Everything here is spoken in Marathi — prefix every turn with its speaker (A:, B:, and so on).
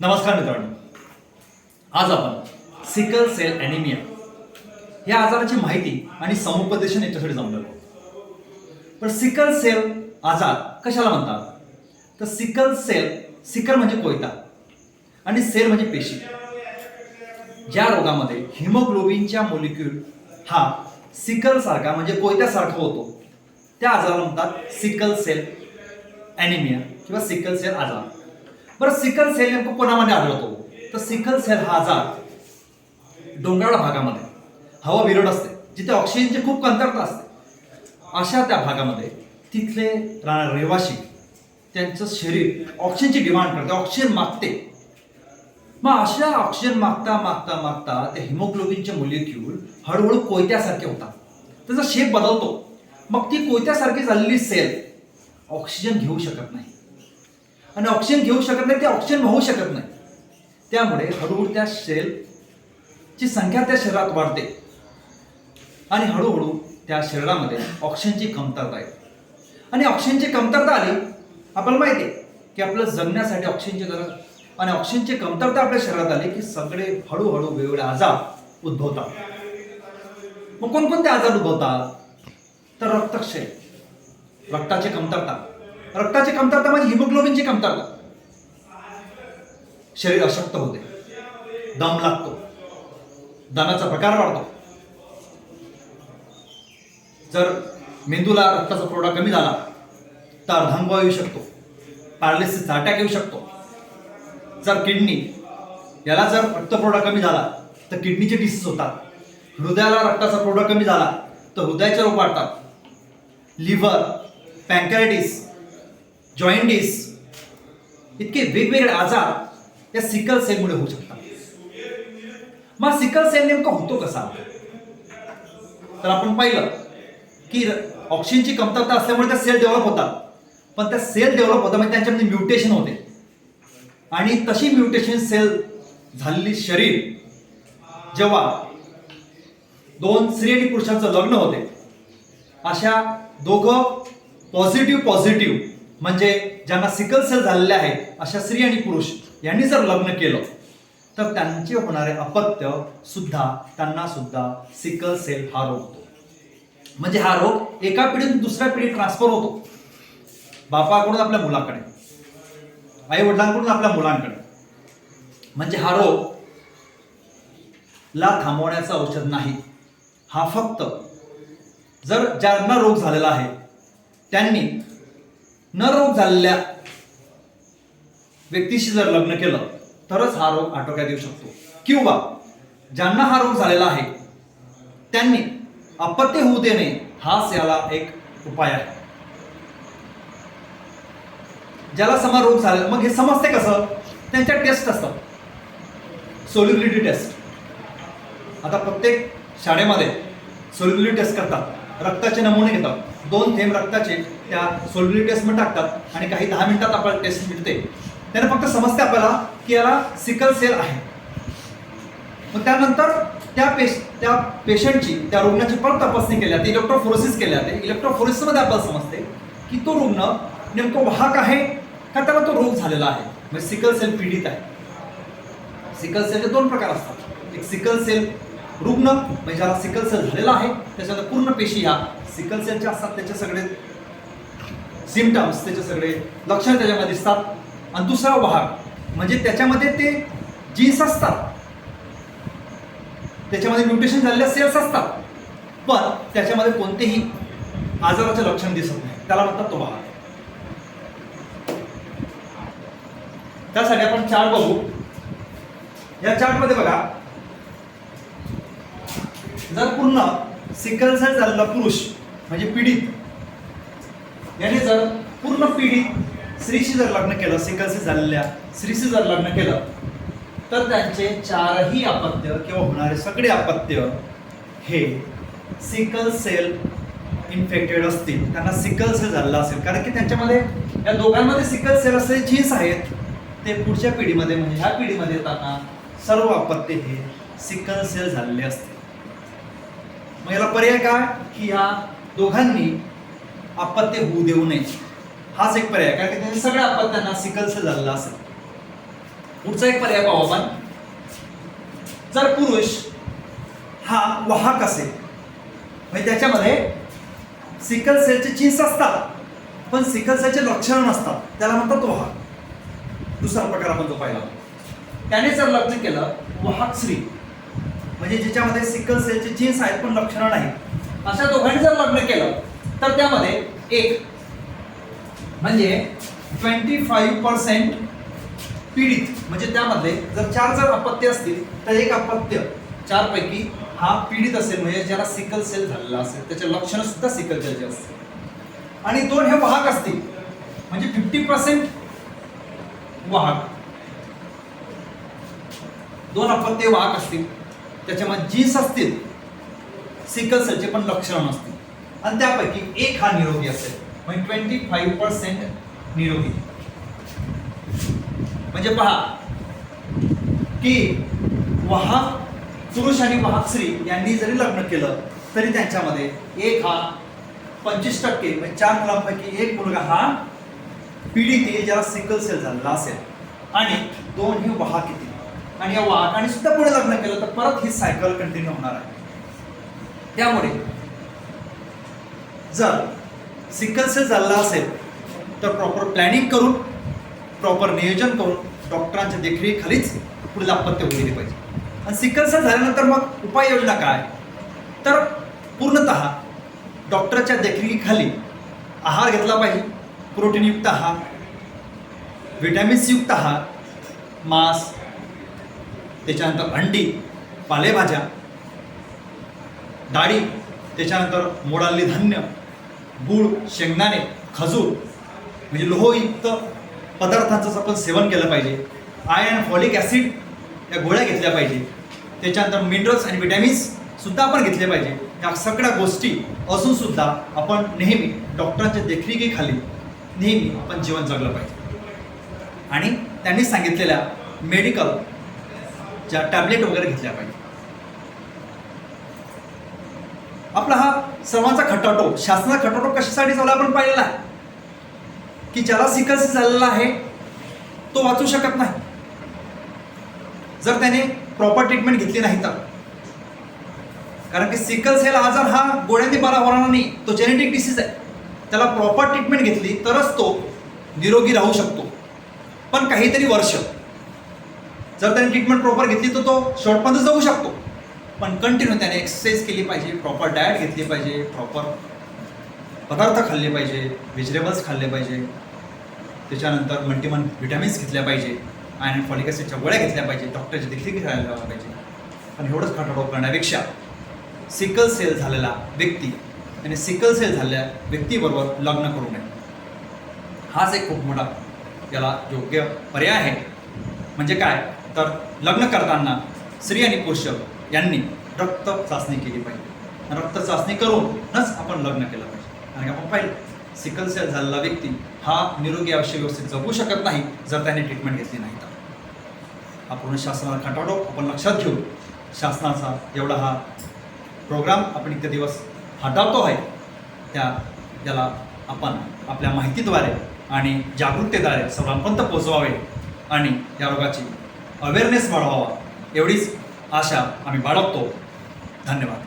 A: नमस्कार मित्रांनो. आज आपण सिकल सेल ॲनिमिया या आजाराची माहिती आणि समुपदेशन याच्यासाठी जाऊन आहोत. पण सिकल सेल आजार कशाला म्हणतात? तर सिकल सेल सिकल म्हणजे कोयता आणि सेल म्हणजे पेशी. ज्या रोगामध्ये हिमोग्लोबिनच्या मोलिक्यूल हा सिकल सारखा म्हणजे कोयत्यासारखा होतो त्या आजाराला म्हणतात सिकल सेल ॲनिमिया किंवा सिकल सेल आजार. बरं सिकल सेल नेमकं कोणामध्ये आढळतो? तर सिकल सेल हा आजार डोंगराळ भागामध्ये हवा विरळ असते जिथे ऑक्सिजनची खूप कमतरता असते. अशा त्या भागामध्ये तिथले राहणारे रहिवासी त्यांचं शरीर ऑक्सिजनची डिमांड करते ऑक्सिजन मागते. मग अशा ऑक्सिजन मागता मागता मागता ते हिमोग्लोबिनचे मोलिक्यूल हळूहळू कोयत्यासारखे होतात. त्याचा शेप बदलतो. मग ती कोयत्यासारखी झालेली सेल ऑक्सिजन घेऊ शकत नाही. आणि ऑक्सिजन घेऊ शकत नाही ते ऑक्सिजन वाहू शकत नाही. त्यामुळे हळूहळू त्या सेलची संख्या त्या शरीरात वाढते. आणि हळूहळू त्या शरीरामध्ये ऑक्सिजनची कमतरता येते. आणि ऑक्सिजनची कमतरता आली आपल्याला माहिती आहे की आपलं जगण्यासाठी ऑक्सिजनची गरज आणि ऑक्सिजनची कमतरता आपल्या शरीरात आली की सगळे हळूहळू वेगवेगळे आजार उद्भवतात. मग कोणकोणते आजार उद्भवतात? तर रक्तक्षय रक्ताची कमतरता. रक्ताची कमतरता म्हणजे हिमोग्लोबिनची कमतरता. शरीर अशक्त होते. दम लागतो. दमाचा प्रकार वाढतो. जर मेंदूला रक्ताचा पुरवठा कमी झाला तर अर्धांगवायू येऊ शकतो. पॅरालिसिसचा अटॅक येऊ शकतो. जर किडनी याला जर रक्तपुरवठा कमी झाला तर किडनीचे डिसीज होतात. हृदयाला रक्ताचा पुरवठा कमी झाला तर हृदयाचे रोग वाढतात. लिव्हर पँकॅरायटिस जॉईंटिस इतके वेगवेगळे आजार या सिकल सेलमुळे होऊ शकतात. मग सिकल सेल नेमका होतो कसा? तर आपण पाहिलं की ऑक्सिजनची कमतरता असल्यामुळे त्या सेल डेव्हलप होतात. पण त्या सेल डेव्हलप होतात म्हणजे त्यांच्यामध्ये म्युटेशन होते. आणि तशी म्युटेशन सेल झालेली शरीर जेव्हा दोन स्त्री आणि पुरुषांचं लग्न होते अशा दोघं पॉझिटिव्ह पॉझिटिव्ह म्हणजे ज्यांना सिकल सेल झालेले आहेत अशा स्त्री आणि पुरुष यांनी जर लग्न केलं तर त्यांचे होणारे अपत्य सुद्धा त्यांना सुद्धा सिकल सेल हा रोग होतो. म्हणजे हा रोग एका पिढीतून दुसऱ्या पिढीत ट्रान्सफर होतो. बापाकडून आपल्या मुलाकडे आई वडिलांकडून आपल्या मुलांकडे. म्हणजे हा रोग ला थांबवण्याचं औषध नाही. हा फक्त जर ज्यांना रोग झालेला आहे त्यांनी न रोग झालेल्या व्यक्तीशी जर लग्न केलं तरच हा रोग आटोक्यात येऊ शकतो. किंवा ज्यांना हा रोग झालेला आहे त्यांनी अपत्य होऊ देणे हाच याला एक उपाय आहे. ज्याला समा रोग झाला मग हे समजते कसं? त्यांच्या टेस्ट असतात. Solubility test. आता प्रत्येक शाळेमध्ये सोल्युबिलिटी टेस्ट करतात. रक्ताचे नमुने घेतात. दोन थेंब रक्ताचे त्या सोलबिलिटी टेस्टमध्ये टाकतात आणि काही दहा मिनिटात आपल्याला टेस्ट मिळते. त्याने फक्त समजते आपल्याला की याला सिकल सेल आहे. मग त्यानंतर त्या पेश त्या पेशंटची त्या रुग्णाची परत तपासणी केली जाते. इलेक्ट्रोफोरोसिस केली जाते. इलेक्ट्रोफोरोसिसमध्ये आपल्याला समजते की तो रुग्ण नेमकं वाहक आहे का त्याला तो रोग झालेला आहे? म्हणजे सिकल सेल पीडित आहे. सिकल सेलचे दोन प्रकार असतात. एक सिकल सेल रुग्ण म्हणजे ज्याला सिकल सेल झालेला आहे त्याच्यानंतर पूर्ण पेशी ह्या सिकलसेलच्या असतात त्याचे सगळे सिमटम्स त्याचे सगळे लक्षण त्याच्यामध्ये दिसतात. आणि दुसरा वाहक म्हणजे त्याच्यामध्ये ते जीन्स असतात. त्याच्यामध्ये म्युटेशन झालेल्या सेल्स असतात. पण त्याच्यामध्ये कोणतेही आजाराचे लक्षण दिसत नाही. त्याला म्हणतात तो वाहक त्यासाठी आपण चार्ट बघू. या चार्टमध्ये बघा जर पूर्ण सिकल सेल झालेला पुरुष म्हणजे पीडित याने जर पूर्ण पीडित स्त्रीशी जर लग्न केलं सिकल सेल झालेल्या स्त्रीशी जर लग्न केलं तर त्यांचे चारही अपत्य किंवा होणारे सगळे अपत्य हे सिकल सेल इन्फेक्टेड असतील. त्यांना सिकल सेल झालेला असेल. कारण की त्यांच्यामध्ये या दोघांमध्ये सिकल सेल असे जीन्स आहेत ते पुढच्या पिढीमध्ये म्हणजे ह्या पिढीमध्ये येताना सर्व अपत्य हे सिकल सेल झालेले असते मग याला पर्याय काय? की ह्या दोघांनी अपत्य होऊ देऊ नये. हाच एक पर्याय. कारण की त्यांनी सगळ्या अपत्यांना सिकलस झालेला असेल. पुढचा एक पर्याय पाहू आपण. जर पुरुष हा वाहक असेल म्हणजे त्याच्यामध्ये सिकल सेलचे चिन्स असतात पण सिकल सेलचे लक्षण नसतात. त्याला म्हणतात वाहक. दुसरा प्रकार आपण जो पाहिला. त्याने जर लग्न केलं वाहक स्त्री म्हणजे ज्याच्यामध्ये सिकल सेलचे जीन्स आहेत पण लक्षणं नाही अशा दोघांनी जर लग्न केलं तर त्यामध्ये एक म्हणजे ट्वेंटी फाईव्ह पर्सेंट पीडित म्हणजे त्यामध्ये जर चार जर अपत्य असतील तर एक अपत्य. चार पैकी हा पीडित असेल म्हणजे ज्याला सिकल सेल झालेला असेल त्याचे लक्षणं सुद्धा सिकल सेलचे असतील. आणि दोन हे वाहक असतील म्हणजे फिफ्टी पर्सेंट वाहक. दोन अपत्य वाहक असतील त्याच्यामध्ये जीन्स असतील सिकलसेलचे पण लक्षणं नसतील. आणि त्यापैकी एक हा निरोगी असेल. म्हणजे ट्वेंटी फाईव्ह पर्सेंट निरोगी. म्हणजे पहा की वाहक पुरुष आणि वाहक स्त्री यांनी जरी लग्न केलं तरी त्यांच्यामध्ये एक हा पंचवीस टक्के म्हणजे चार मुलांपैकी एक मुलगा हा पीडित आहे ज्याला सिकल सेल झालेला असेल. आणि दोन हे वाहक येतील आणि या वाहकाने सुद्धा पुढे लग्न केलं तर परत ही सायकल कंटिन्यू होणार आहे. त्यामुळे जर सिकल सेल असेल तर प्रॉपर प्लॅनिंग करून प्रॉपर नियोजन करून डॉक्टरांच्या देखरेखीखालीच पुढील अपत्य होऊ दिले पाहिजे. आणि सिकल सेल झाल्यानंतर मग उपाययोजना काय? तर पूर्णत डॉक्टरच्या देखरेखीखाली आहार घेतला पाहिजे प्रोटीनयुक्त आहार विटॅमिन्सयुक्त आहार मांस त्याच्यानंतर अंडी पालेभाज्या डाळी त्याच्यानंतर मोडाली धान्य गूळ शेंगदाणे खजूर म्हणजे लोहयुक्त पदार्थांचं आपण सेवन केलं पाहिजे आयर्न फॉलिक ॲसिड या गोळ्या घेतल्या पाहिजे त्याच्यानंतर मिनरल्स आणि विटॅमिन्स सुद्धा आपण घेतले पाहिजे या सगळ्या गोष्टी असून सुद्धा आपण नेहमी डॉक्टरांच्या देखरेखीखाली नेहमी आपण जीवन जगलं पाहिजे. आणि त्यांनी सांगितलेल्या मेडिकल ज्या टॅबलेट वगैरे घेतल्या पाहिजे. आपला हा सर्वांचा खटाटो शासनाचा खटाटो कशासाठी चालू आपण पाहिलेला आहे? की ज्याला सिकल्स झालेला आहे तो वाचू शकत नाही. जर त्याने प्रॉपर ट्रीटमेंट घेतली नाही तर. कारण की सिकल सेल आजार हा गोळ्यांनी बरा होणार नाही तो जेनेटिक डिसीज आहे. त्याला प्रॉपर ट्रीटमेंट घेतली तरच तो निरोगी राहू शकतो. पण काहीतरी वर्ष. जर त्याने ट्रीटमेंट प्रॉपर घेतली तर तो शेवटपर्यंत जाऊ शकतो. पण कंटिन्यू त्याने एक्सरसाइज केली पाहिजे प्रॉपर डाएट घेतली पाहिजे प्रॉपर पदार्थ खाल्ले पाहिजे व्हेजिटेबल्स खाल्ले पाहिजे. त्याच्यानंतर मल्टीमन व्हिटॅमिन्स घेतल्या पाहिजे आणि फॉलिक ॲसिडच्या गोळ्या घेतल्या पाहिजे. डॉक्टरची देखील घ्यायला पाहिजे. पण एवढंच खाटाडो करण्यापेक्षा सिकल सेल झालेला व्यक्ती आणि सिकल सेल झालेल्या व्यक्तीबरोबर लग्न करू नये. हाच एक खूप मोठा याला योग्य पर्याय आहे. म्हणजे काय? तर लग्न करताना स्त्री आणि पुरुष यांनी रक्त चाचणी केली पाहिजे. रक्त चाचणी करूनच आपण लग्न केलं पाहिजे. आणि आपण पाहिलं सिकल सेल झालेला व्यक्ती हा निरोगी आयुष्य व्यवस्थित जगू शकत नाही जर त्याने ट्रीटमेंट घेतली नाही तर. आपण शासनाला खटाडो आपण लक्षात घेऊ शासनाचा एवढा हा प्रोग्राम आपण इतके दिवस हाताळतो आहे. त्या त्याला आपण आपल्या माहितीद्वारे आणि जागरूकतेद्वारे सर्वांपर्यंत पोहोचवावे आणि या रोगाची अवेअरनेस वाढवावा. एवढीच आशा आम्ही बाळगतो. धन्यवाद.